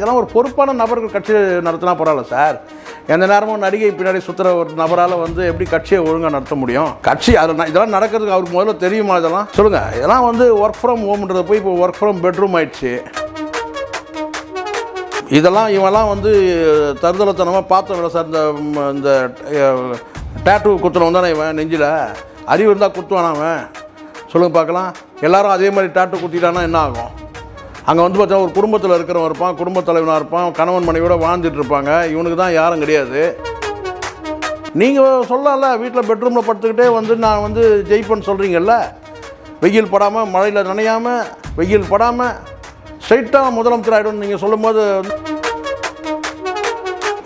இதெல்லாம் ஒரு பொறுப்பான நபர்கள் கட்சி நடத்தினா பரவாயில்ல சார். எந்த நேரமும் நடிகை பின்னாடி சுற்றுற ஒரு நபரால் வந்து எப்படி கட்சியை ஒழுங்காக நடத்த முடியும்? கட்சி அதில் இதெல்லாம் நடக்கிறதுக்கு அவருக்கு முதல்ல தெரியுமா இதெல்லாம்? சொல்லுங்கள் இதெல்லாம் வந்து ஒர்க் ஃப்ரம் ஹோம்ன்றது போய் இப்போ ஒர்க் ஃப்ரம் பெட்ரூம் ஆயிடுச்சு. இதெல்லாம் இவெல்லாம் வந்து தருதலத்தனமாக பார்த்தோம்ல சார். இந்த இந்த டேட்டூ குத்துனவன் தானே இவன் நெஞ்சில்? அறிவு இருந்தால் குத்துவானா அவன். சொல்லுங்கள் பார்க்கலாம். எல்லாரும் அதே மாதிரி டேட்டு குத்திட்டானா என்ன ஆகும்? அங்கே வந்து பார்த்தா ஒரு குடும்பத்தில் இருக்கிறவன் இருப்பான் குடும்பத் தலைவனாக இருப்பான் கணவன் மனைவியோட வாழ்ந்துட்டு இருப்பாங்க. இவனுக்கு தான் யாரும் கிடையாது. நீங்கள் சொல்லலாம்ல வீட்டில் பெட்ரூமில் படுத்துக்கிட்டே வந்து நான் வந்து ஜெயிப்பேன்னு சொல்கிறீங்கல்ல வெயில் படாமல் மழையில் நனையாமல் வெயில் படாமல் ஸ்ட்ரைட்டாக முதலமைச்சர் ஆகிடும்னு நீங்கள் சொல்லும்போது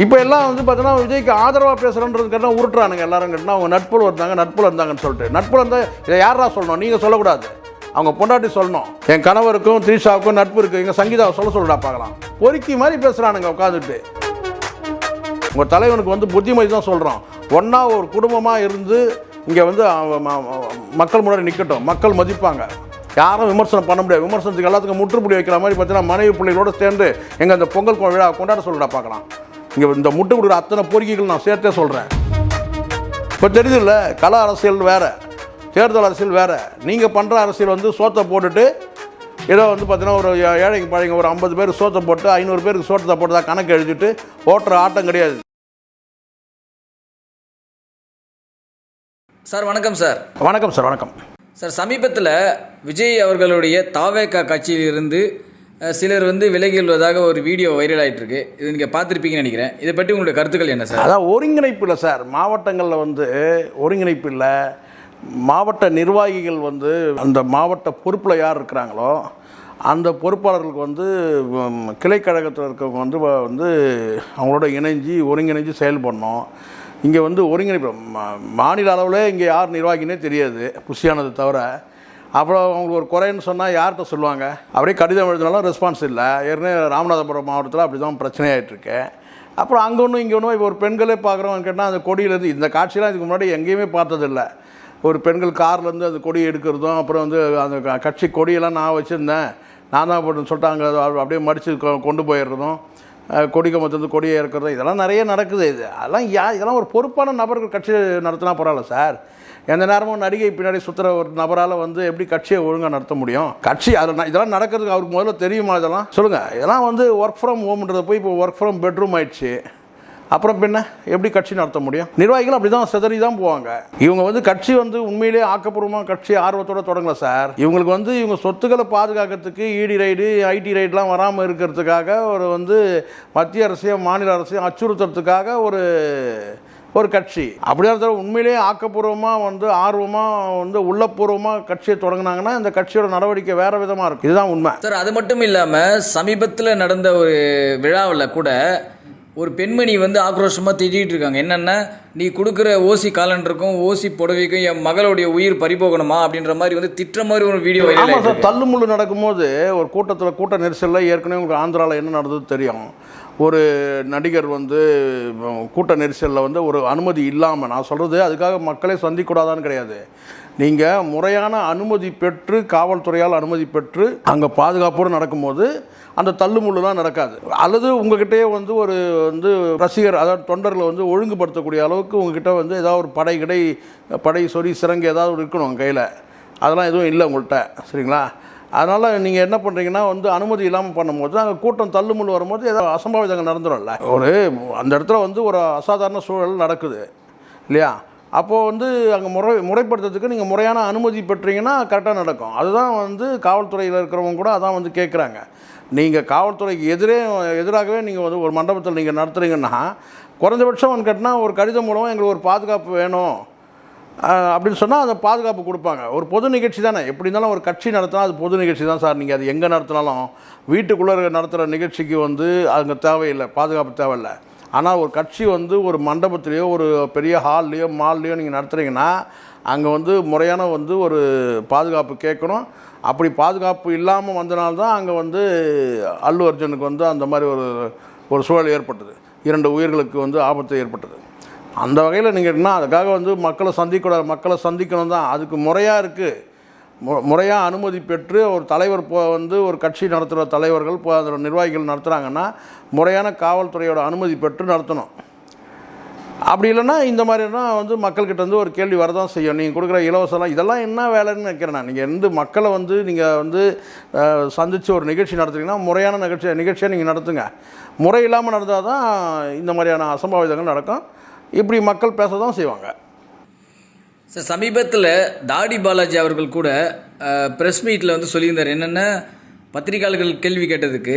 இப்போ எல்லாம் வந்து பார்த்தீங்கன்னா விஜய்க்கு ஆதரவாக பேசுகிறன்றது கேட்டால் உருட்டுறானுங்க? எல்லாரும் கேட்டால் அவங்க நட்புல இருந்தாங்க நட்புல இருந்தாங்கன்னு சொல்லிட்டு. நட்புல இருந்தால் இதை யாரா சொல்லணும்? நீங்கள் சொல்லக்கூடாது. அவங்க பொண்டாட்டி சொல்லணும். என் கணவருக்கும் த்ரீஷாவுக்கும் நட்பு இருக்குது எங்கள் சங்கீதாவை சொல்ல சொல்கிறா பார்க்கலாம். பொறுக்கி மாதிரி பேசுகிறானுங்க உட்காந்துட்டு உங்கள் தலைவனுக்கு வந்து புத்திமதி தான் சொல்கிறோம் ஒன்றா ஒரு குடும்பமாக இருந்து இங்கே வந்து மக்கள் முன்னாடி நிற்கட்டும் மக்கள் மதிப்பாங்க. யாரும் விமர்சனம் பண்ண முடியாது. விமர்சனத்துக்கு எல்லாத்துக்கும் முற்றுப்புடி வைக்கிற மாதிரி பார்த்தீங்கன்னா மனைவி பிள்ளைகளோடு சேர்ந்து எங்கள் அந்த பொங்கல் விழா கொண்டாட சொல்கிறா பார்க்கலாம். இங்கே இந்த முட்டு கொடுக்குற அத்தனை கோரிக்கைகள் நான் சேர்த்தே சொல்கிறேன் இப்போ தெரியுது இல்லை கலா அரசியல் வேறு. தேர்தல் அரசியல் வேறு. நீங்கள் பண்ணுற அரசியல் வந்து சோத்தை போட்டுட்டு ஏதோ வந்து பார்த்தீங்கன்னா ஒரு ஏழைங்க பழைங்க ஒரு ஐம்பது பேர் சோத்தை போட்டு ஐநூறு பேருக்கு சோத்தை போட்டதா கணக்கு எழுதிட்டு ஓட்டுற ஆட்டம் கிடையாது. சார் வணக்கம் சார். வணக்கம் சார் வணக்கம். சார் சமீபத்தில் விஜய் அவர்களுடைய தாவேகா கட்சியிலிருந்து சிலர் வந்து விலகி கொள்வதாக ஒரு வீடியோ வைரல் ஆயிட்டு இருக்கு இது நீங்கள் பார்த்துருப்பீங்கன்னு நினைக்கிறேன். இதை பற்றி உங்களுடைய கருத்துக்கள் என்ன சார்? அதான் ஒருங்கிணைப்பு இல்லை சார். மாவட்டங்களில் வந்து ஒருங்கிணைப்பு இல்லை. மாவட்ட நிர்வாகிகள் வந்து அந்த மாவட்ட பொறுப்பில் யார் இருக்கிறாங்களோ அந்த பொறுப்பாளர்களுக்கு வந்து கிளைக்கழகத்தில் இருக்கவங்க வந்து வந்து அவங்களோட இணைஞ்சு ஒருங்கிணைஞ்சு செயல்படணும். இங்கே வந்து ஒருங்கிணைப்பு மாநில அளவில் இங்கே யார் நிர்வாகினே தெரியாது புஷியானது தவிர. அப்புறம் அவங்களுக்கு ஒரு குறைன்னு சொன்னால் யார்கிட்ட சொல்லுவாங்க? அப்படியே கடிதம் எழுதினாலும் ரெஸ்பான்ஸ் இல்லை. ஏற்கனவே ராமநாதபுரம் மாவட்டத்தில் அப்படி தான் பிரச்சனையாயிட்டுருக்கு. அப்புறம் அங்கே ஒன்றும் இங்கே ஒன்றும் இப்போ ஒரு பெண்களே பார்க்குறோம்னு கேட்டால் அந்த கொடியிலேருந்து இந்த காட்சியெலாம் இதுக்கு முன்னாடி எங்கேயுமே பார்த்ததில்ல. ஒரு பெண்கள் கார்லேருந்து அந்த கொடி எடுக்கிறதும் அப்புறம் வந்து அந்த க- கட்சி கொடியெல்லாம் நான் வச்சுருந்தேன். நான் தான் போட்டு சொல்லிட்டாங்க அப்படியே மடித்து கொண்டு போயிடுறதும் கொடி கம்பத்துலேருந்து கொடியை இறக்குறதும் இதெல்லாம் நிறைய நடக்குது. இது அதெல்லாம் யா இதெல்லாம் ஒரு பொறுப்பான நபர்கள் கட்சி நடத்தினா பரவாயில்ல சார். எந்த நேரமும் நடிகை பின்னாடி சுற்றுற ஒரு நபரால் வந்து எப்படி கட்சியை ஒழுங்காக நடத்த முடியும்? கட்சி அதில் இதெல்லாம் நடக்கிறதுக்கு அவருக்கு முதல்ல தெரியுமா இதெல்லாம்? சொல்லுங்கள் இதெல்லாம் வந்து ஒர்க் ஃப்ரம் ஹோம்ன்றதை போய் இப்போ ஒர்க் ஃப்ரம் பெட்ரூம் ஆயிடுச்சு. அப்புறம் பின்ன எப்படி கட்சி நடத்த முடியும்? நிர்வாகிகள் அப்படி தான் சிதறி தான் போவாங்க. இவங்க வந்து கட்சி வந்து உண்மையிலேயே ஆக்கப்பூர்வமாக கட்சி ஆர்வத்தோட தொடங்கல சார். இவங்களுக்கு வந்து இவங்க சொத்துக்களை பாதுகாக்கிறதுக்கு இடி ரைடு ஐடி ரைடுலாம் வராமல் இருக்கிறதுக்காக ஒரு வந்து மத்திய அரசையும் மாநில அரசையும் அச்சுறுத்துறதுக்காக ஒரு ஒரு கட்சி. அப்படியா இருந்தாலும் உண்மையிலேயே ஆக்கப்பூர்வமாக வந்து ஆர்வமாக வந்து உள்ளப்பூர்வமாக கட்சியை தொடங்கினாங்கன்னா இந்த கட்சியோட நடவடிக்கை வேற விதமாக இருக்கும். இதுதான் உண்மை. சார் அது மட்டும் இல்லாமல் சமீபத்தில் நடந்த ஒரு விழாவில் கூட ஒரு பெண்மணி வந்து ஆக்ரோஷமாக திட்டிகிட்டு இருக்காங்க. என்னென்னா நீ கொடுக்குற ஓசி காலண்டருக்கும் ஓசி புடவைக்கும் என் மகளுடைய உயிர் பறிபோகணுமா? அப்படின்ற மாதிரி வந்து திட்டுற மாதிரி ஒரு வீடியோ ஆமாம் சார். தள்ளுமுள்ளு நடக்கும்போது ஒரு கூட்டத்தில் கூட்ட நெரிசலில் ஏற்கனவே உங்களுக்கு ஆந்திராவில் என்ன நடந்தது தெரியும். ஒரு நடிகர் வந்து கூட்ட நெரிசலில் வந்து ஒரு அனுமதி இல்லாமல் நான் சொல்கிறது அதுக்காக மக்களை சந்திக்கூடாதான்னு கிடையாது. நீங்கள் முறையான அனுமதி பெற்று காவல்துறையால் அனுமதி பெற்று அங்கே பாதுகாப்போடு நடக்கும்போது அந்த தள்ளுமுள்ளுலாம் நடக்காது. அல்லது உங்ககிட்டயே வந்து ஒரு வந்து ரசிகர் அதாவது தொண்டர்களை வந்து ஒழுங்குபடுத்தக்கூடிய அளவுக்கு உங்ககிட்ட வந்து ஏதாவது ஒரு படை கிடை படை சொறி சிறங்கு ஏதாவது இருக்கணும் கையில். அதெல்லாம் எதுவும் இல்லை உங்கள்கிட்ட சரிங்களா? அதனால் நீங்கள் என்ன பண்ணுறீங்கன்னா வந்து அனுமதி இல்லாமல் பண்ணும்போது அங்கே கூட்டம் தள்ளுமுள் வரும்போது ஏதோ அசம்பாவிதங்கள் நடந்துடும்ல ஒரு அந்த இடத்துல வந்து ஒரு அசாதாரண சூழல் நடக்குது. இல்லையா? அப்போது வந்து அங்கே முறை முறைப்படுத்துறதுக்கு நீங்கள் முறையான அனுமதி பெற்றீங்கன்னா கரெக்டாக நடக்கும். அதுதான் வந்து காவல்துறையில் இருக்கிறவங்க கூட அதான் வந்து கேட்குறாங்க நீங்கள் காவல்துறைக்கு எதிரே எதிராகவே நீங்கள் வந்து ஒரு மண்டபத்தில் நீங்கள் நடத்துகிறீங்கன்னா குறைஞ்சபட்சம் வந்து கேட்டினா ஒரு கடிதம் மூலமாக எங்களுக்கு ஒரு பாதுகாப்பு வேணும். அப்படின்னு சொன்னால் அதை பாதுகாப்பு கொடுப்பாங்க. ஒரு பொது நிகழ்ச்சி தானே. எப்படி இருந்தாலும் ஒரு கட்சி நடத்தினா அது பொது நிகழ்ச்சி தான் சார். நீங்கள் அது எங்கே நடத்தினாலும் வீட்டுக்குள்ளே நடத்துகிற நிகழ்ச்சிக்கு வந்து அங்கே தேவையில்லை. பாதுகாப்பு தேவையில்லை. ஆனால் ஒரு கட்சி வந்து ஒரு மண்டபத்துலேயோ ஒரு பெரிய ஹால்லையோ மால்லையோ நீங்கள் நடத்துகிறீங்கன்னா அங்கே வந்து முறையான வந்து ஒரு பாதுகாப்பு கேட்கணும். அப்படி பாதுகாப்பு இல்லாமல் வந்தனால்தான் அங்கே வந்து அல்லு அர்ஜுனுக்கு வந்து அந்த மாதிரி ஒரு ஒரு சூழல் ஏற்பட்டது. இரண்டு உயிர்களுக்கு வந்து ஆபத்து ஏற்பட்டது. அந்த வகையில் நீங்கள் என்ன அதுக்காக வந்து மக்களை சந்திக்கூடாது மக்களை சந்திக்கணும் தான் அதுக்கு முறையாக இருக்குது முறையாக அனுமதி பெற்று ஒரு தலைவர் போ வந்து ஒரு கட்சி நடத்துகிற தலைவர்கள் இப்போ அதில் நிர்வாகிகள் நடத்துகிறாங்கன்னா முறையான காவல்துறையோட அனுமதி பெற்று நடத்தணும். அப்படி இல்லைன்னா இந்த மாதிரினா வந்து மக்கள்கிட்ட வந்து ஒரு கேள்வி வரதான் செய்யும். நீங்கள் கொடுக்குற இலவசம்லாம் இதெல்லாம் என்ன வேலைன்னு நினைக்கிறேன் நான். நீங்கள் வந்து மக்களை வந்து நீங்கள் வந்து சந்தித்து ஒரு நிகழ்ச்சி நடத்துறீங்கன்னா முறையான நிகழ்ச்சி நிகழ்ச்சியை நீங்கள் நடத்துங்க. முறை இல்லாமல் நடந்தால் தான் இந்த மாதிரியான அசம்பாவிதங்கள் நடக்கும். இப்படி மக்கள் பேச தான் செய்வாங்க. சார் சமீபத்தில் தாடி பாலாஜி அவர்கள் கூட ப்ரெஸ் மீட்டில் வந்து சொல்லியிருந்தார் என்னென்ன பத்திரிகையாளர்கள் கேள்வி கேட்டதுக்கு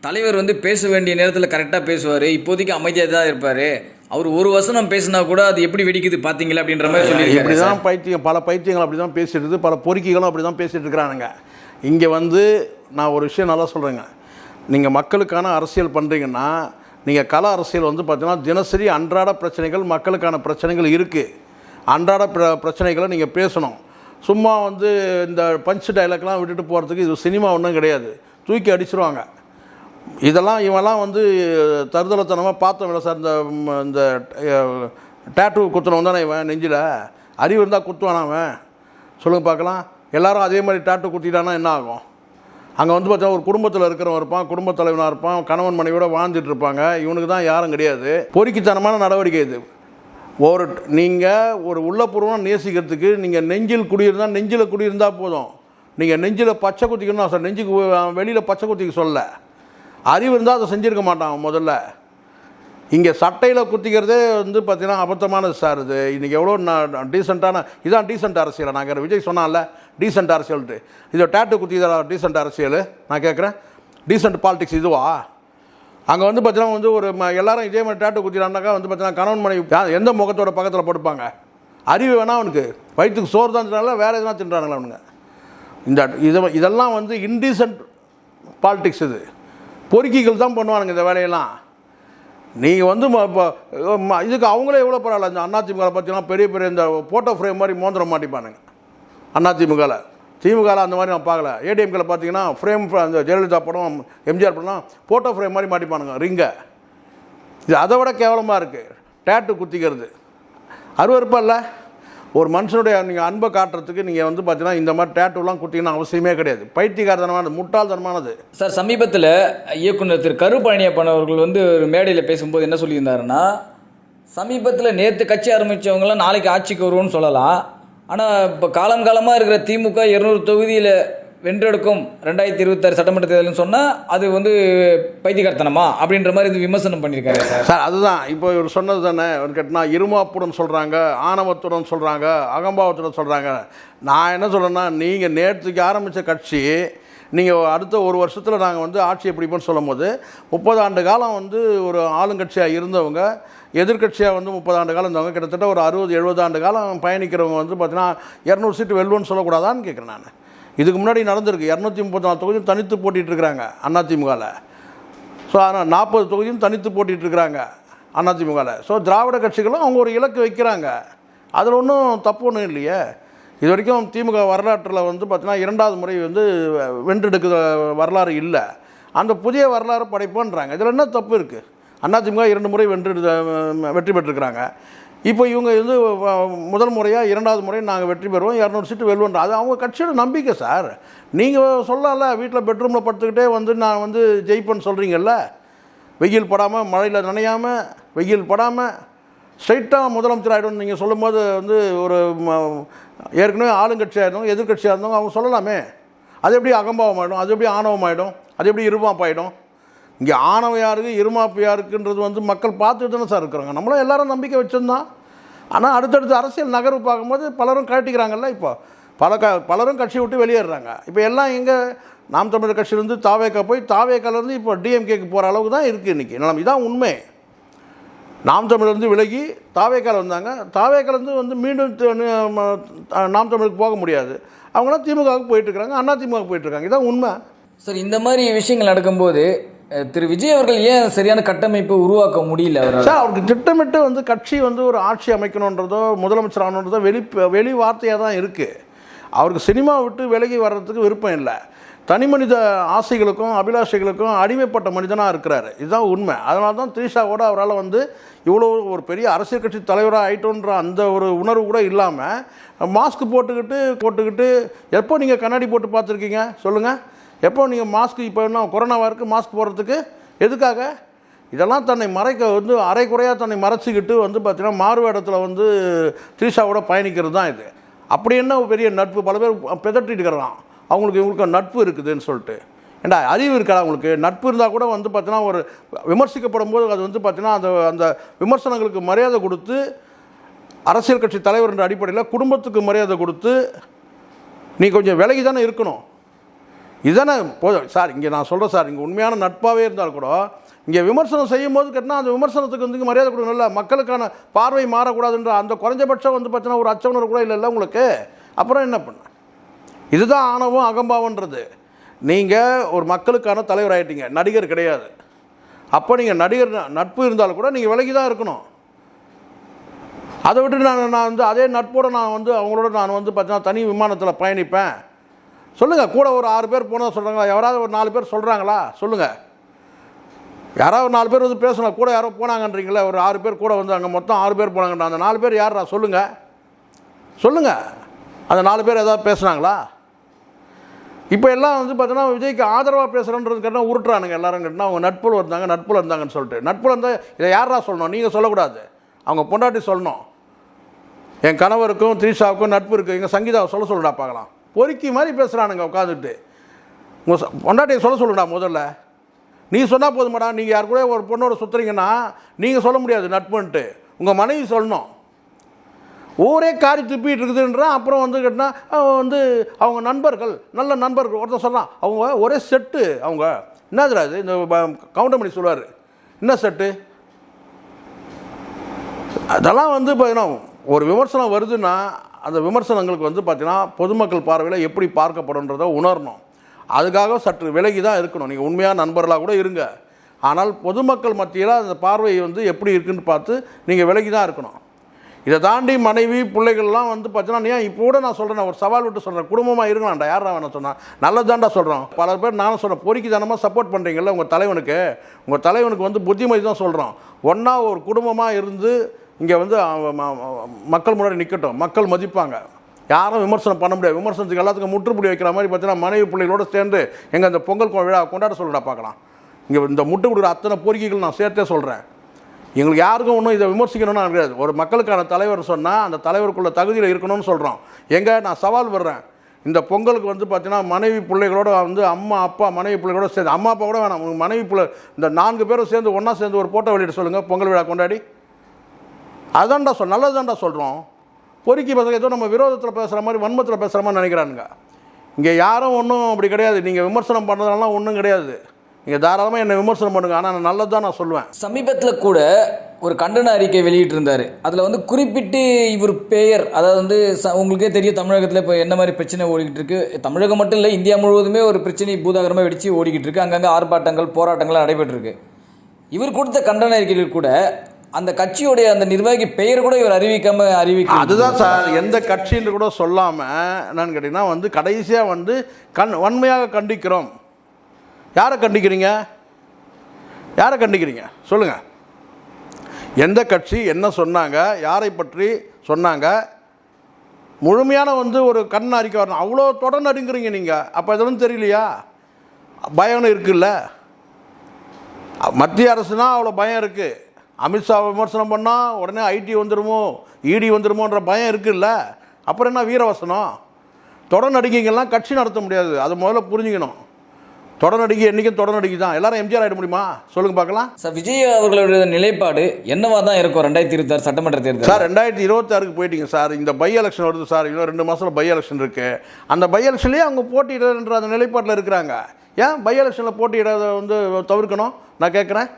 தலைவர் வந்து பேச வேண்டிய நேரத்தில் கரெக்டாக பேசுவார் இப்போதைக்கு அமைதியாக தான் இருப்பார் அவர் ஒரு வசனம் பேசினா கூட அது எப்படி வெடிக்குது பார்த்தீங்களா அப்படின்ற மாதிரி இப்படி சொல்லியிருக்காரு தான் பைத்தியம் பல பைத்தியங்கள் அப்படி தான் பேசிட்டு பல பொறுக்கிகளும் அப்படி தான் பேசிட்டு இருக்கிறானுங்க. இங்கே வந்து நான் ஒரு விஷயம் நல்லா சொல்கிறேங்க நீங்கள் மக்களுக்கான அரசியல் பண்ணுறீங்கன்னா நீங்கள் கல அரசியல் வந்து பார்த்தீங்கன்னா தினசரி அன்றாட பிரச்சனைகள் மக்களுக்கான பிரச்சனைகள் இருக்குது அன்றாட பிர பிரச்சனைகளை நீங்கள் பேசணும். சும்மா வந்து இந்த பஞ்ச் டைலாக்லாம் விட்டுட்டு போகிறதுக்கு இது சினிமா ஒன்றும் கிடையாது. தூக்கி அடிச்சிருவாங்க. இதெல்லாம் இவெல்லாம் வந்து தருதலத்தனமாக பார்த்தோம்ல சார் இந்த இந்த டேட்டூ குத்துனவன் தானே இவன் நெஞ்சில்? அறிவு இருந்தால் குத்துவானா அவன். சொல்லுங்கள் பார்க்கலாம். எல்லாரும் அதே மாதிரி டேட்டு குத்திட்டானா என்ன ஆகும்? அங்கே வந்து பார்த்தா ஒரு குடும்பத்தில் இருக்கிறவன் இருப்பான் குடும்ப தலைவனாக இருப்பான் கணவன் மனைவியோட வாழ்ந்துட்டு இருப்பாங்க. இவனுக்கு தான் யாரும் கிடையாது. பொறுக்கித்தனமான நடவடிக்கை இது. ஒரு நீங்கள் ஒரு உள்ளபூர்வமாக நேசிக்கிறதுக்கு நீங்கள் நெஞ்சில் குடியிருந்தால் நெஞ்சில் குடியிருந்தால் போதும். நீங்கள் நெஞ்சில் பச்சை குத்திக்கணும் சார் நெஞ்சுக்கு வெளியில் பச்சை குத்திக்க சொல்ல. அறிவு இருந்தால் அதை செஞ்சுருக்க மாட்டான் முதல்ல. இங்கே சட்டையில் குத்திக்கிறதே வந்து பார்த்தீங்கன்னா அபத்தமானது சார் இது. இன்றைக்கி எவ்வளோ நான் டீசெண்டான இதான் டீசெண்ட் அரசியல். நான் விஜய் சொன்னான்ல டீசெண்ட் அரசியல்ட்டு இதை டேட்டு குத்தி டீசெண்ட் அரசியல்? நான் கேட்குறேன். டீசெண்ட் பாலிடிக்ஸ் இதுவா? அங்கே வந்து பார்த்தீங்கன்னா வந்து ஒரு எல்லாரும் இதே மாதிரி டேட்டு குத்திடானாக்கா வந்து பார்த்தீங்கன்னா கணவன் மனைவி எந்த முகத்தோட பக்கத்தில் படுப்பாங்க அறிவு வேணா அவனுக்கு. வயிற்றுக்கு சோறு தான் தின்றாங்களா வேறு எதுனா தின்றானுங்களா அவனுங்க? இந்த இது இதெல்லாம் வந்து இன்டீசன்ட் பாலிடிக்ஸ் இது. பொறுக்கிகள் தான் பண்ணுவானுங்க இந்த வேலையெல்லாம். நீங்கள் வந்து ம- இப்போ இதுக்கு அவங்களே எவ்வளோ பரவாயில்ல. இந்த அதிமுக பார்த்தீங்கன்னா பெரிய பெரிய இந்த ஃபோட்டோ ஃப்ரேம் மாதிரி மோந்திரம் மாட்டிப்பானுங்க. அண்ணா திமுகவில் அந்த மாதிரி நான் பார்க்கல. ஏடிஎம்கில் பார்த்தீங்கன்னா ஃப்ரேம் அந்த ஜெயலலிதா படம் எம்ஜிஆர் படம்லாம் ஃபோட்டோ ஃப்ரேம் மாதிரி மாட்டிப்பானுங்க ரிங்கை இது அதை விட கேவலமாக இருக்குது டேட்டு குத்திக்கிறது. அருவருப்பா இல்லை? ஒரு மனுஷனுடைய நீங்கள் அன்பை காட்டுறதுக்கு நீங்கள் வந்து பார்த்தீங்கன்னா இந்த மாதிரி டேட்டூலாம் குத்திக்கணும் அவசியமே கிடையாது. பைத்தியகாரத்தனமானது முட்டாள்தனமானது. சார் சமீபத்தில் இயக்குனர் திரு கரு பழனியப்பன் அவர்கள் வந்து ஒரு மேடையில் பேசும்போது என்ன சொல்லியிருந்தாருன்னா சமீபத்தில் நேற்று கட்சி ஆரம்பித்தவங்களாம் நாளைக்கு ஆட்சிக்கு வருவோம்னு சொல்லலாம். ஆனால் இப்போ காலம் காலமாக இருக்கிற திமுக இருநூறு தொகுதியில் வென்றெடுக்கும் ரெண்டாயிரத்தி இருபத்தாறு சட்டமன்ற தேர்தல்னு சொன்னால் அது வந்து பைத்தியகர்த்தனமா? அப்படின்ற மாதிரி இது விமர்சனம் பண்ணியிருக்காரு சார். சார் அதுதான். இப்போ இவர் சொன்னது தானே இவர் கேட்டினா இருமாப்புடன் சொல்கிறாங்க ஆணவத்துடன் சொல்கிறாங்க அகம்பாவத்துடன் சொல்கிறாங்க நான் என்ன சொல்கிறேன்னா நீங்கள் நேற்றுக்கு ஆரம்பித்த கட்சி நீங்கள் அடுத்த ஒரு வருஷத்தில் நாங்கள் வந்து ஆட்சியை பிடிப்போம்னு சொல்லும்போது முப்பது ஆண்டு காலம் வந்து ஒரு ஆளுங்கட்சியாக இருந்தவங்க எதிர்க்கட்சியாக வந்து முப்பது ஆண்டு காலம் இருந்தவங்க கிட்டத்தட்ட ஒரு அறுபது எழுபது ஆண்டு காலம் பயணிக்கிறவங்க வந்து பார்த்தீங்கன்னா இரநூறு சீட்டு வெல்லுன்னு சொல்லக்கூடாதான்னு கேட்குறேன் நான். இதுக்கு முன்னாடி நடந்திருக்கு. இரநூத்தி முப்பத்தி நாலு தொகுதியும் தனித்து போட்டிகிட்ருக்குறாங்க இருக்கிறாங்க அதிமுகவில் ஸோ ஆனால் நாற்பது தொகுதியும் தனித்து போட்டிகிட்ருக்குறாங்க இருக்கிறாங்க அதிமுகவில் ஸோ திராவிட கட்சிகளும் அவங்க ஒரு இலக்கு வைக்கிறாங்க. அதில் ஒன்றும் தப்பு ஒன்றும் இல்லையே. இது வரைக்கும் திமுக வரலாற்றில் வந்து பார்த்தீங்கன்னா இரண்டாவது முறை வந்து வென்றெடுக்கிற வரலாறு இல்லை. அந்த புதிய வரலாறு படைப்போன்றாங்க. இதில் என்ன தப்பு இருக்குது அதிமுக இரண்டு முறை வென்று வெற்றி பெற்றிருக்கிறாங்க. இப்போ இவங்க வந்து வ- முதல் முறையாக இரண்டாவது முறை நாங்கள் வெற்றி பெறுவோம். இரநூறு சீட்டு வெல்வோன்ற அது அவங்க கட்சியோட நம்பிக்கை சார். நீங்கள் சொல்லல வீட்டில் பெட்ரூமில் படுத்துக்கிட்டே வந்து நான் வந்து ஜெயிப்பேன்னு சொல்கிறீங்கல்ல வெயில் படாமல் மழையில் நனையாமல் வெயில் படாமல் ஸ்ட்ரைட்டாக முதலமைச்சர் ஆகிடும் நீங்கள் சொல்லும்போது வந்து ஒரு ஏற்கனவே ஆளுங்கட்சியாக இருந்தவங்க எதிர்க்கட்சியாக இருந்தவங்க அவங்க சொல்லலாமே. அது எப்படி அகம்பாவம் ஆகிடும் அது எப்படி ஆணவம் ஆகிடும் அது எப்படி இருபாப்பாயிடும்? இங்கே ஆணவையாருக்கு யாருக்கு இருமாப்பு யாருக்குன்றது வந்து மக்கள் பார்த்துட்டு தானே சார் இருக்கிறாங்க. நம்மளும் எல்லாரும் நம்பிக்கை வச்சுருந்தோம். ஆனால் அடுத்தடுத்து அரசியல் நகர்வு பார்க்கும்போது பலரும் கழட்டிக்கிறாங்கல்ல இப்போ. பல க பலரும் கட்சி விட்டு வெளியேறாங்க இப்போ எல்லாம் எங்கே நாம் தமிழர் கட்சியிலேருந்து தாவேக்கா போய் தாவேக்காலேருந்து இப்போ டிஎம்கேக்கு போகிற அளவுக்கு தான் இருக்குது இன்றைக்கி நிலம் இதான் உண்மை. நாம் தமிழர்லேருந்து விலகி தாவேக்கால் வந்தாங்க. தாவேக்காலேருந்து வந்து மீண்டும் நாம் தமிழுக்கு போக முடியாது. அவங்களாம் திமுகவுக்கு போயிட்டுருக்காங்க அண்ணா திமுக போயிட்டுருக்காங்க இதான் உண்மை. சார் இந்த மாதிரி விஷயங்கள் நடக்கும்போது திரு விஜய் அவர்கள் ஏன் சரியான கட்டமைப்பை உருவாக்க முடியல சார் அவருக்கு திட்டமிட்டு வந்து கட்சி வந்து ஒரு ஆட்சி அமைக்கணுன்றதோ முதலமைச்சர் ஆகணுன்றதோ வெளி வெளி வார்த்தையாக தான் இருக்குது அவருக்கு சினிமா விட்டு விலகி வர்றதுக்கு விருப்பம் இல்லை. தனி மனித ஆசைகளுக்கும் அபிலாஷைகளுக்கும் அடிமைப்பட்ட மனிதனாக இருக்கிறாரு. இதுதான் உண்மை. அதனால தான் த்ரீஷாவோட அவரால் வந்து இவ்வளோ ஒரு பெரிய அரசியல் கட்சி தலைவராக ஆயிட்டோன்ற அந்த ஒரு உணர்வு கூட இல்லாமல் மாஸ்க் போட்டுக்கிட்டு போட்டுக்கிட்டு எப்போ நீங்கள் கண்ணாடி போட்டு பார்த்துருக்கீங்க? சொல்லுங்கள் எப்போ நீங்கள் மாஸ்க் இப்போ என்ன கொரோனாவாக இருக்குது மாஸ்க் போடுறதுக்கு? எதுக்காக? இதெல்லாம் தன்னை மறைக்க வந்து அரைக்குறையாக தன்னை மறைச்சிக்கிட்டு வந்து பார்த்திங்கன்னா மாறு இடத்துல வந்து த்ரீஷாவோட பயணிக்கிறது தான் இது. அப்படி என்ன பெரிய நட்பு? பல பேர் பிதற்றிட்டு இருக்கிறான். அவங்களுக்கு இவங்களுக்கு நட்பு இருக்குதுன்னு சொல்லிட்டு. ஏண்டா அறிவு இருக்கா அவங்களுக்கு நட்பு இருந்தால் கூட வந்து பார்த்தீங்கன்னா ஒரு விமர்சிக்கப்படும் போது அது வந்து பார்த்தீங்கன்னா அந்த அந்த விமர்சனங்களுக்கு மரியாதை கொடுத்து அரசியல் கட்சி தலைவர் என்ற அடிப்படையில் குடும்பத்துக்கு மரியாதை கொடுத்து நீ கொஞ்சம் விலகி தானே இருக்கணும்? இதுதானே போதும். சார் இங்கே நான் சொல்கிறேன் சார் இங்கே உண்மையான நட்பாகவே இருந்தால் கூட இங்கே விமர்சனம் செய்யும் போது கேட்டால் அந்த விமர்சனத்துக்கு வந்து மரியாதை கொடுக்கணும்ல மக்களுக்கான பார்வை மாறக்கூடாதுன்ற அந்த குறைஞ்சபட்சம் வந்து பார்த்தீங்கன்னா ஒரு அச்சவனர் கூட இல்லைல்ல உங்களுக்கு? அப்புறம் என்ன பண்ண? இதுதான் ஆணவம் அகம்பாவன்றது நீங்கள் ஒரு மக்களுக்கான தலைவர் ஆகிட்டீங்க நடிகர் கிடையாது. அப்போ நீங்கள் நடிகர் நட்பு இருந்தாலும் கூட நீங்கள் விலகி தான் இருக்கணும். அதை விட்டு நான் நான் வந்து அதே நட்போடு நான் வந்து அவங்களோட நான் வந்து பார்த்தீங்கன்னா தனி விமானத்தில் பயணிப்பேன். சொல்லுங்கள் கூட ஒரு ஆறு பேர் போனதாக சொல்கிறாங்களா யாராவது ஒரு நாலு பேர் சொல்கிறாங்களா சொல்லுங்கள் யாராவது ஒரு நாலு பேர் வந்து பேசணும் கூட யாரோ போனாங்கன்றீங்களே ஒரு ஆறு பேர் கூட வந்து அங்கே மொத்தம் ஆறு பேர் போனாங்கன்ற அந்த நாலு பேர் யாரா சொல்லுங்கள் சொல்லுங்கள் அந்த நாலு பேர் ஏதாவது பேசுனாங்களா? இப்போ எல்லாம் வந்து பார்த்தீங்கன்னா விஜய்க்கு ஆதரவாக பேசுகிறன்றது கேட்டால் உருட்டுறானுங்க எல்லாரும் கேட்டால் அவங்க நட்புல இருந்தாங்க நட்புல இருந்தாங்கன்னு சொல்லிட்டு. நட்புல இருந்தால் இதை யாரா சொல்லணும்? நீங்கள் சொல்லக்கூடாது. அவங்க பொண்டாட்டி சொல்லணும். என் கணவருக்கும் த்ரீஷாவுக்கும் நட்பு இருக்குது எங்கள் சங்கீதாவை சொல்ல சொல்லுடா பார்க்கலாம். பொறுக்கி மாதிரி பேசுகிறானுங்க உட்காந்துட்டு உங்கள் பொண்டாட்டியை சொல்ல சொல்லுடா முதல்ல. நீ சொன்னால் போதுமாடா நீங்கள் யார் கூட ஒரு பொண்ணோட சுற்றுறீங்கன்னா நீங்கள் சொல்ல முடியாது நட்புன்ட்டு உங்கள் மனைவி சொல்லணும். ஊரே காரி துப்பிட்டு இருக்குதுன்றான் அப்புறம் வந்து கேட்டால் வந்து அவங்க நண்பர்கள் நல்ல நண்பர்கள் ஒருத்தன் சொல்கிறான் அவங்க ஒரே செட்டு அவங்க. என்னதுடா இது? இந்த பண்ணி சொல்லுவார். என்ன செட்டு? அதெல்லாம் வந்து பார்த்தீங்கன்னா ஒரு விமர்சனம் வருதுன்னா அந்த விமர்சனங்களுக்கு வந்து பார்த்திங்கன்னா பொதுமக்கள் பார்வையில் எப்படி பார்க்கப்படுன்றதை உணரணும். அதுக்காக சற்று விலகி தான் இருக்கணும். நீங்கள் உண்மையான நண்பர்களாக கூட இருங்க. ஆனால் பொதுமக்கள் மத்தியில் அந்த பார்வை வந்து எப்படி இருக்குன்னு பார்த்து நீங்கள் விலகி தான் இருக்கணும். இதை தாண்டி மனைவி பிள்ளைகள்லாம் வந்து பார்த்தீங்கன்னா ஏன் இப்போ கூட நான் சொல்கிறேன் ஒரு சவால் விட்டு சொல்கிறேன் குடும்பமாக இருக்கலாம்டா யாரா வேணா சொன்னேன் நல்லதாண்டா சொல்கிறோம் பல பேர் நானும் சொல்கிறேன் பொறிக்கு தானமாக சப்போர்ட் பண்ணுறீங்கல்ல உங்கள் தலைவனுக்கு? உங்கள் தலைவனுக்கு வந்து புத்திமதி தான் சொல்கிறோம் ஒன்றா ஒரு குடும்பமாக இருந்து இங்கே வந்து மக்கள் முன்னாடி நிற்கட்டும் மக்கள் மதிப்பாங்க. யாரும் விமர்சனம் பண்ண முடியாது. விமர்சனத்துக்கு எல்லாத்துக்கும் முற்றுப்புள்ளி வைக்கிற மாதிரி பார்த்தீங்கன்னா மனைவி பிள்ளைகளோடு சேர்ந்து எங்கள் அந்த பொங்கல் விழா கொண்டாட சொல்லுடா பார்க்கலாம். இங்கே இந்த முட்டு கொடுக்குற அத்தனை கோரிக்கைகள் நான் சேர்த்தே சொல்கிறேன் எங்களுக்கு யாருக்கும் ஒன்றும் இதை விமர்சிக்கணும்னு கிடையாது. ஒரு மக்களுக்கான தலைவர் சொன்னால் அந்த தலைவருக்குள்ள தகுதியில் இருக்கணும்னு சொல்கிறோம் எங்கே? நான் சவால் வர்றேன் இந்த பொங்கலுக்கு வந்து பார்த்தீங்கன்னா மனைவி பிள்ளைகளோட வந்து அம்மா அப்பா மனைவி பிள்ளைகளோட சேர்ந்து அம்மா அப்பா கூட வேணாம். மனைவி பிள்ளை இந்த நான்கு பேரும் சேர்ந்து ஒன்றா சேர்ந்து ஒரு போட்டோ வெளியிட சொல்லுங்கள் பொங்கல் விழா கொண்டாடி. அதான்டா சொல் நல்லதுதான்டா சொல்கிறோம் பொறுக்கி பசங்க ஏதோ நம்ம விரோதத்தில் பேசுகிற மாதிரி வன்மத்தில் பேசுகிற மாதிரி நினைக்கிறானுங்க. இங்கே யாரும் ஒன்றும் அப்படி கிடையாது. நீங்கள் விமர்சனம் பண்ணுறதுனால ஒன்றும் கிடையாது. நீங்கள் தாராளமாக என்னை விமர்சனம் பண்ணுங்க. ஆனால் நான் நல்லது தான் நான் சொல்லுவேன். சமீபத்தில் கூட ஒரு கண்டன அறிக்கை வெளியிட்டிருந்தார். அதில் வந்து குறிப்பிட்டு இவர் பெயர் அதாவது வந்து ச உங்களுக்கே தெரியும் தமிழகத்தில் இப்போ என்ன மாதிரி பிரச்சனை ஓடிக்கிட்டு இருக்கு. தமிழகம் மட்டும் இல்லை இந்தியா முழுவதுமே ஒரு பிரச்சனை பூதாகரமாக வெடித்து ஓடிக்கிட்டு இருக்கு. அங்கங்கே ஆர்ப்பாட்டங்கள் போராட்டங்கள் நடைபெற்றிருக்கு இவர் கொடுத்த கண்டன அறிக்கையில் கூட அந்த கட்சியுடைய அந்த நிர்வாகி பெயர் கூட இவர் அறிவிக்காம அறிவிக்க அதுதான் சார். எந்த கட்சின்னு கூட சொல்லாமல் என்னன்னு கேட்டிங்கன்னா வந்து கடைசியாக வந்து கண் வன்மையாக கண்டிக்கிறோம். யாரை கண்டிக்கிறீங்க? யாரை கண்டிக்கிறீங்க? சொல்லுங்கள் எந்த கட்சி என்ன சொன்னாங்க யாரை பற்றி சொன்னாங்க? முழுமையான வந்து ஒரு கண் அறிக்கை வரணும். அவ்வளோ தொடர்ந்து அடுங்குறீங்க நீங்கள் அப்போ எதுவும் தெரியலையா? பயம்னு இருக்குல்ல. மத்திய அரசுனா அவ்வளோ பயம் இருக்குது அமித்ஷா விமர்சனம் பண்ணால் உடனே ஐடி வந்துடுமோ இடி வந்துடுமோன்ற பயம் இருக்குல்ல? அப்புறம் என்ன வீரவசனம்? தொடர் நடிகைங்கெல்லாம் கட்சி நடத்த முடியாது. அதை முதல்ல புரிஞ்சுக்கணும். தொடர் நடிகை என்றைக்கும் தொடர் நடிகை தான். எல்லாரும் எம்ஜிஆர் ஆகிட முடியுமா? சொல்லுங்கள் பார்க்கலாம். சார் விஜய் அவர்களுடைய நிலைப்பாடு என்னவா தான் இருக்கும் ரெண்டாயிரத்தி இருபத்தாறு சட்டமன்ற தேர்தல் சார் ரெண்டாயிரத்தி இருபத்தாறுக்கு போயிட்டீங்க சார். இந்த பை எலெக்ஷன் வருது சார். இன்னும் ரெண்டு மாதத்தில் பை எலெக்ஷன் இருக்குது அந்த பை எலெக்ஷன்லேயே அவங்க போட்டியிடன்ற அந்த நிலைப்பாட்டில் இருக்கிறாங்க. ஏன் பை எலெக்ஷனில் போட்டியிடாத வந்து தவிர்க்கணும்? நான் கேட்குறேன்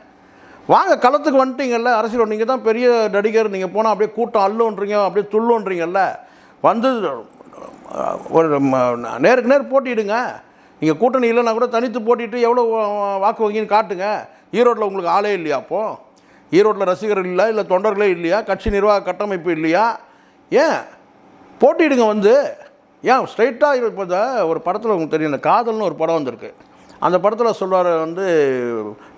வாங்க களத்துக்கு வந்துட்டீங்கல்ல அரசியல் நீங்கள் தான் பெரிய நடிகர் நீங்கள் போனால் அப்படியே கூட்டம் அல்லுன்றீங்க அப்படியே துள்ளுன்றீங்கல்ல. வந்து ஒரு நேருக்கு நேர் போட்டிடுங்க நீங்கள் கூட்டணி இல்லைன்னா கூட தனித்து போட்டிட்டு எவ்வளோ வாக்கு வங்கின்னு காட்டுங்க. ஈரோட்டில் உங்களுக்கு ஆளே இல்லையா அப்போ? ஈரோட்டில் ரசிகர்கள் இல்லை இல்லை தொண்டர்களே இல்லையா? கட்சி நிர்வாக கட்டமைப்பு இல்லையா? ஏன்? போட்டிடுங்க வந்து. ஏன்? ஸ்ட்ரைட்டாக இப்போ இந்த ஒரு படத்தில் உங்களுக்கு தெரியும் இந்த காதல்னு ஒரு படம் வந்திருக்கு. அந்த படத்தில் சொல்வார் வந்து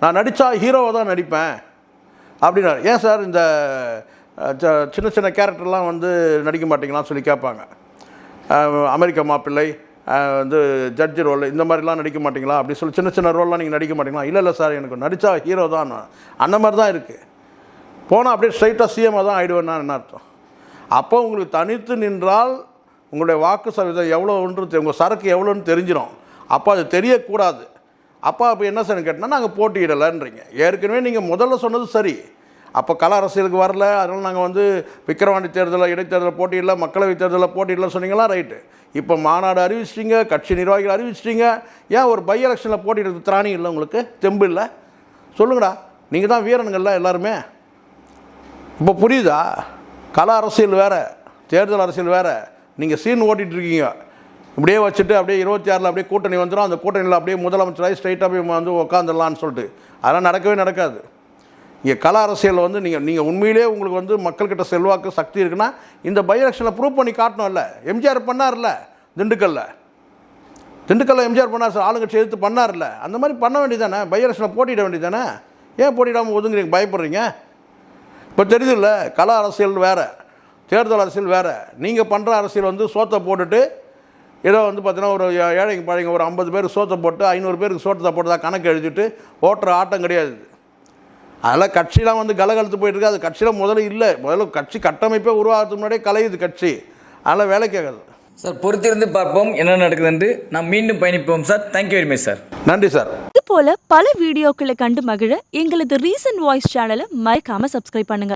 நான் நடித்தா ஹீரோவை தான் நடிப்பேன். அப்படின்னாரு. ஏன் சார் இந்த சின்ன சின்ன கேரக்டர்லாம் வந்து நடிக்க மாட்டீங்களான்னு சொல்லி கேட்பாங்க. அமெரிக்க மாப்பிள்ளை வந்து ஜட்ஜி ரோல் இந்த மாதிரிலாம் நடிக்க மாட்டிங்களா? அப்படி சொல்லி சின்ன சின்ன ரோல்லாம் நீங்கள் நடிக்க மாட்டிங்களா? இல்லை இல்லை சார் எனக்கு நடித்தா ஹீரோ தான். அந்த மாதிரி தான் இருக்குது போனால் அப்படியே ஸ்ட்ரைட்டாக சிஎம்மாக தான் ஆகிடுவேன்னா என்ன அர்த்தம்? அப்போ உங்களுக்கு தனித்து நின்றால் உங்களுடைய வாக்கு சதவீதம் எவ்வளோன்றது உங்கள் சரக்கு எவ்வளோன்னு தெரிஞ்சிடும் அப்போ அது தெரியக்கூடாது. அப்போ அப்போ என்ன சார் கேட்டால் நாங்கள் போட்டியிடலைன்றீங்க. ஏற்கனவே நீங்கள் முதல்ல சொன்னது சரி. அப்போ கல அரசியலுக்கு வரல. அதனால் நாங்கள் வந்து விக்கிரவாண்டி தேர்தலில் இடைத்தேர்தலில் போட்டியிடல மக்களவைத் தேர்தலில் போட்டியிடல சொன்னீங்களா? ரைட்டு. இப்போ மாநாடு அறிவிச்சிட்டிங்க கட்சி நிர்வாகிகள் அறிவிச்சிட்டிங்க. ஏன் ஒரு பை எலெக்ஷனில் போட்டியிடுறது திராணி இல்லை உங்களுக்கு? தெம்பு இல்லை? சொல்லுங்கடா. நீங்கள் தான் வீரனுங்கள்ல எல்லாருமே. இப்போ புரியுதா? கல அரசியல் வேறு தேர்தல் அரசியல் வேறு. நீங்கள் சீன் ஓட்டிகிட்டு இருக்கீங்க. இப்படியே வச்சுட்டு அப்படியே இருபத்தி ஆறில் அப்படியே கூட்டணி வந்துடும் அந்த கூட்டணியில் அப்படியே முதலமைச்சராகி ஸ்ட்ரைட்டாக போய் வந்து உட்காந்துடலான்னு சொல்லிட்டு. அதெல்லாம் நடக்கவே நடக்காது. இங்கே கல அரசியலில் வந்து நீங்கள் நீங்கள் உண்மையிலே உங்களுக்கு வந்து மக்கள்கிட்ட செல்வாக்கு சக்தி இருக்குன்னா இந்த பை எலெக்ஷனில் ப்ரூவ் பண்ணி காட்டணும்ல. எம்ஜிஆர் பண்ணார்ல திண்டுக்கல்ல. திண்டுக்கல்ல எம்ஜிஆர் பண்ணார் சார் ஆளுங்கட்சி எதிர்த்து பண்ணார்ல. அந்த மாதிரி பண்ண வேண்டியதானே பை எலெக்ஷனில் போட்டிட வேண்டியதானே ஏன் போட்டிடாமல் ஒதுங்குறீங்க? பயப்படுறீங்க? இப்போ தெரியுதுல்ல கல அரசியல் வேறு தேர்தல் அரசியல் வேறு. நீங்கள் பண்ணுற அரசியல் வந்து சோத்தை போட்டுட்டு ஏதோ வந்து பார்த்தீங்கன்னா ஒரு ஏழைங்க பழைங்க ஒரு ஐம்பது பேர் சோத்தை போட்டு ஐநூறு பேருக்கு சோத்தை போட்டதா கணக்கு எழுதிட்டு ஓட்டுற ஆட்டம் கிடையாது. அதெல்லாம் கட்சியெலாம் வந்து கலகலத்து போயிட்டு இருக்கு அது கட்சியில் முதல்ல இல்லை. முதல்ல கட்சி கட்டமைப்பே உருவாகிறதுக்கு முன்னாடியே கலையுது கட்சி. அதெல்லாம் வேலை கேட்காது. சார் பொறுத்திருந்து பார்ப்போம் என்ன நடக்குதுன்ட்டு நாம் மீண்டும் பயணிப்போம் sir. Thank you very much sir நன்றி சார். இது போல பல வீடியோக்களை கண்டு மகிழ எங்களது ரீசன்ட் வாய்ஸ் சேனலை மறக்காம சப்ஸ்கிரைப் பண்ணுங்க.